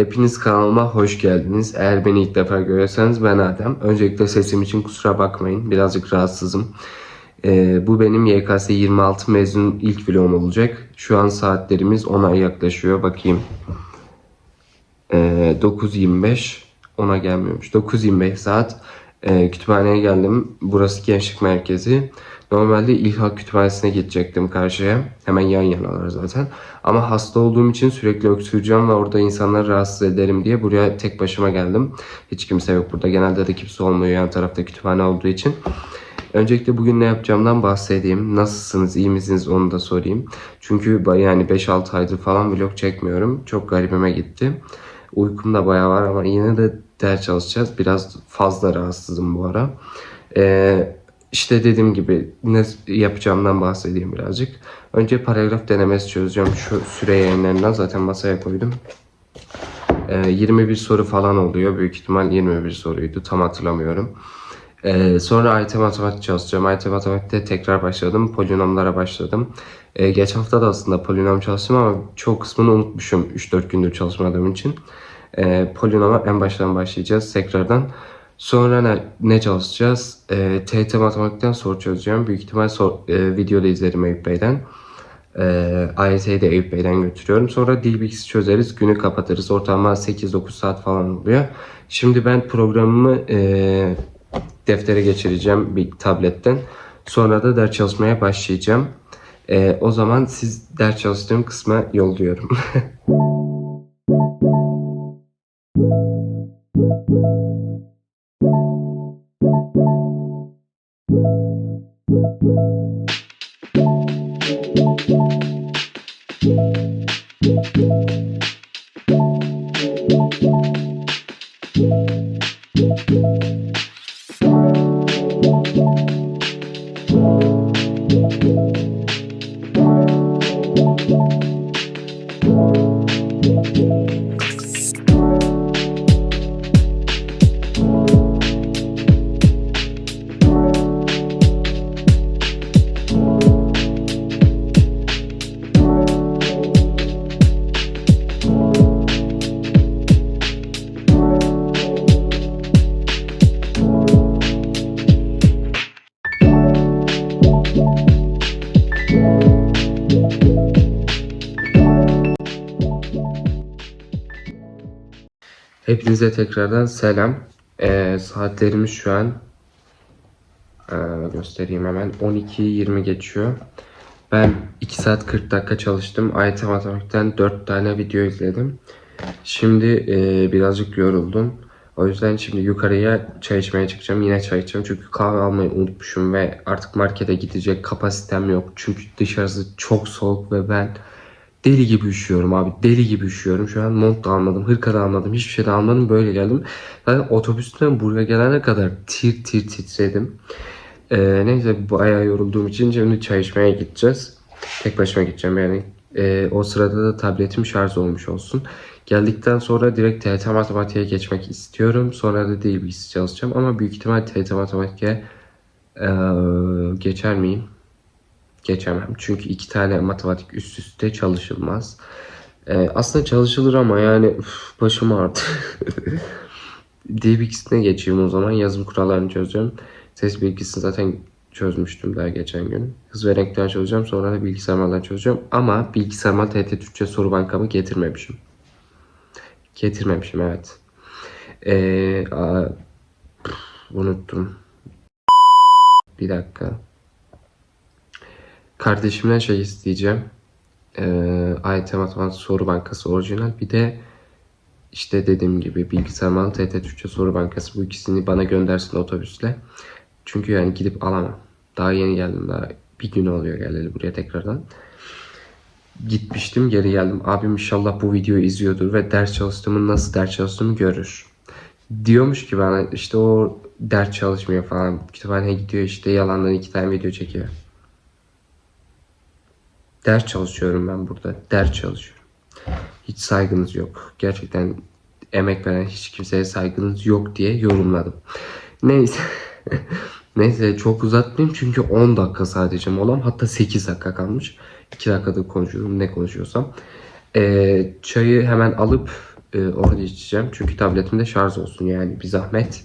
Hepiniz kanalıma hoş geldiniz. Eğer beni ilk defa görüyorsanız ben Adem. Öncelikle sesim için kusura bakmayın. Birazcık rahatsızım. Ee, bu benim YKS 26 mezun ilk vlogum olacak. Şu an saatlerimiz 10'a yaklaşıyor. Bakayım. Ee, 9.25 10'a gelmiyormuş. 9.25 saat Ee, kütüphaneye geldim. Burası gençlik merkezi. Normalde İlhak Kütüphanesi'ne gidecektim karşıya. Hemen yan yanalar zaten. Ama hasta olduğum için sürekli öksüreceğim ve orada insanları rahatsız ederim diye buraya tek başıma geldim. Hiç kimse yok burada. Genelde de kimse olmuyor yan tarafta kütüphane olduğu için. Öncelikle bugün ne yapacağımdan bahsedeyim. Nasılsınız, iyi misiniz onu da sorayım. Çünkü yani 5-6 aydır falan vlog çekmiyorum. Çok garibime gitti. Uykum da bayağı var ama yine de ders çalışacağız. Biraz fazla rahatsızım bu ara. Ee, işte dediğim gibi ne yapacağımdan bahsedeyim birazcık. Önce paragraf denemesi çözeceğim. Şu süre yayınlarından zaten masaya koydum. Ee, 21 soru falan oluyor. Büyük ihtimal 21 soruydu. Tam hatırlamıyorum. Ee, sonra AYT matematik çalışacağım. AYT matematikte tekrar başladım. Polinomlara başladım. Ee, geçen hafta da aslında polinom çalıştım ama çok kısmını unutmuşum 3-4 gündür çalışmadığım için. Ee, polinoma en baştan başlayacağız tekrardan. Sonra ne, ne çalışacağız? Ee, TYT matematikten soru çözeceğim. Büyük ihtimal sor, e, videoda izlerim Eyüp Bey'den. Ee, AYT'yi de Eyüp Bey'den götürüyorum. Sonra bilgisi çözeriz. Günü kapatırız. Ortalama 8-9 saat falan oluyor. Şimdi ben programımı e, deftere geçireceğim bir tabletten. Sonra da ders çalışmaya başlayacağım. Ee, o zaman siz ders çalıştığım kısma yolluyorum. Thank you. Hepinize tekrardan selam. Ee, saatlerimiz şu an ee, göstereyim hemen 12.20 geçiyor. Ben 2 saat 40 dakika çalıştım. AYT matematikten 4 tane video izledim. Şimdi ee, birazcık yoruldum. O yüzden şimdi yukarıya çay içmeye çıkacağım. Yine çay içeceğim çünkü kahve almayı unutmuşum ve artık markete gidecek kapasitem yok. Çünkü dışarısı çok soğuk ve ben Deli gibi üşüyorum abi. Deli gibi üşüyorum. Şu an mont da almadım. Hırka da almadım. Hiçbir şey de almadım. Böyle geldim. Zaten otobüsten buraya gelene kadar tir tir titredim. Ee, neyse bayağı yorulduğum için şimdi çay içmeye gideceğiz. Tek başıma gideceğim yani. Ee, o sırada da tabletim şarj olmuş olsun. Geldikten sonra direkt TYT matematiğe geçmek istiyorum. Sonra da dil bilgisi çalışacağım. Ama büyük ihtimal TYT matematiğe ee, geçer miyim? Geçemem. Çünkü iki tane matematik üst üste çalışılmaz. Ee, aslında çalışılır ama yani üf, başım ağrıdı. DBX'ine geçeyim o zaman. Yazım kurallarını çözeceğim. Ses bilgisini zaten çözmüştüm daha geçen gün. Hız ve renkler çözeceğim. Sonra da bilgisayar malları çözeceğim. Ama bilgisayar mal TRT Türkçe soru bankamı getirmemişim. Getirmemişim evet. Ee, a, püf, unuttum. Bir dakika. Kardeşimden şey isteyeceğim. Ee, AYT Matematik Soru Bankası orijinal. Bir de işte dediğim gibi bilgisayar malı TT Türkçe Soru Bankası. Bu ikisini bana göndersin otobüsle. Çünkü yani gidip alamam. Daha yeni geldim daha bir gün oluyor geleli buraya tekrardan. Gitmiştim geri geldim. Abim inşallah bu videoyu izliyordur ve ders çalıştığımı nasıl ders çalıştığımı görür. Diyormuş ki bana işte o ders çalışmıyor falan. Kütüphaneye gidiyor işte yalandan iki tane video çekiyor. Ders çalışıyorum ben burada. Ders çalışıyorum. Hiç saygınız yok. Gerçekten emek veren hiç kimseye saygınız yok diye yorumladım. Neyse. Neyse çok uzatmayayım çünkü 10 dakika sadece molam. Hatta 8 dakika kalmış. 2 dakikadır konuşuyorum ne konuşuyorsam. Ee, çayı hemen alıp e, orada içeceğim. Çünkü tabletimde şarj olsun yani bir zahmet.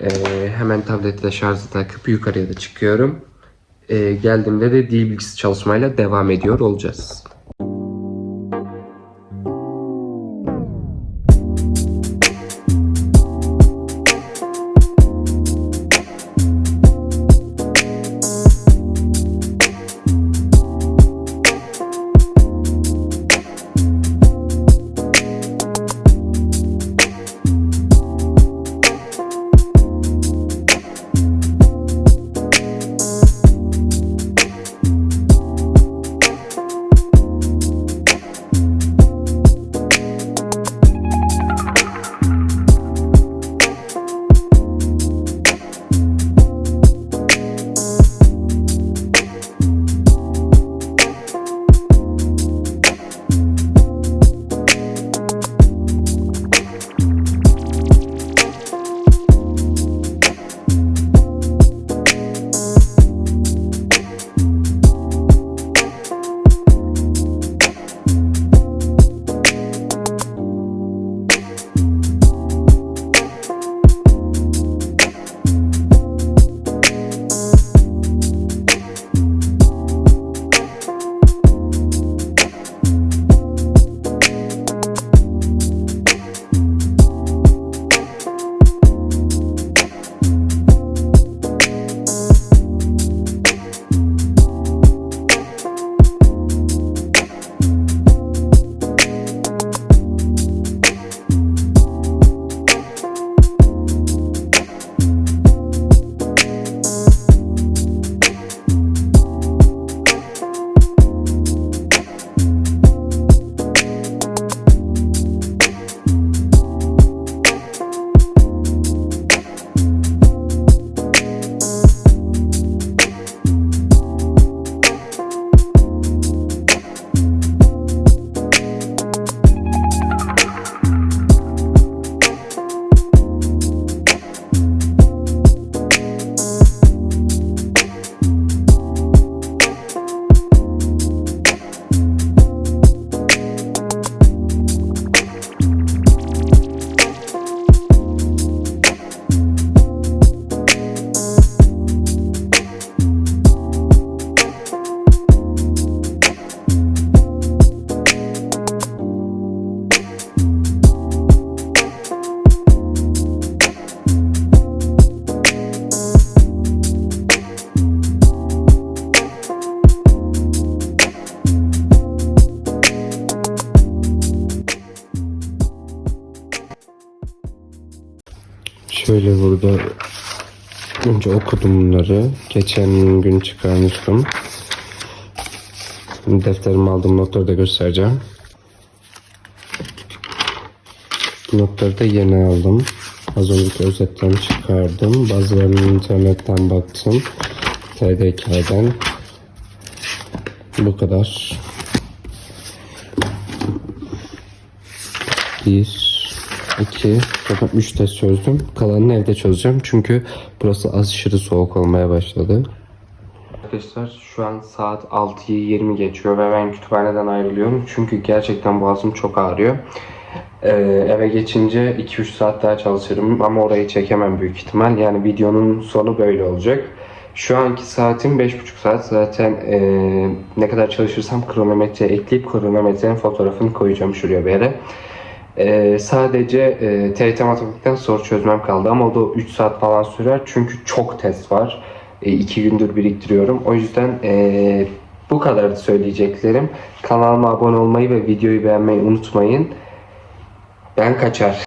E, hemen tableti de şarjı takıp yukarıya da çıkıyorum. E, geldiğimde de dil bilgisi çalışmayla devam ediyor olacağız. Şöyle burada önce okudum bunları. Geçen gün çıkarmıştım. Şimdi defterimi aldım. Notları da göstereceğim. Notları da yeni aldım. Az önceki özetten çıkardım. Bazılarını internetten baktım. TDK'den. Bu kadar. Bir, iki, zaten üç test çözdüm. Kalanını evde çözeceğim. Çünkü burası aşırı soğuk olmaya başladı. Arkadaşlar şu an saat 6'yı 20 geçiyor ve ben kütüphaneden ayrılıyorum. Çünkü gerçekten boğazım çok ağrıyor. Ee, eve geçince 2-3 saat daha çalışırım ama orayı çekemem büyük ihtimal. Yani videonun sonu böyle olacak. Şu anki saatim 5,5 saat. Zaten ee, ne kadar çalışırsam kronometreye ekleyip kronometrenin fotoğrafını koyacağım şuraya yere. Ee, sadece e, TRT matematikten soru çözmem kaldı ama o da 3 saat falan sürer çünkü çok test var. 2 gündür biriktiriyorum. O yüzden e, bu kadar söyleyeceklerim. Kanalıma abone olmayı ve videoyu beğenmeyi unutmayın. Ben kaçar.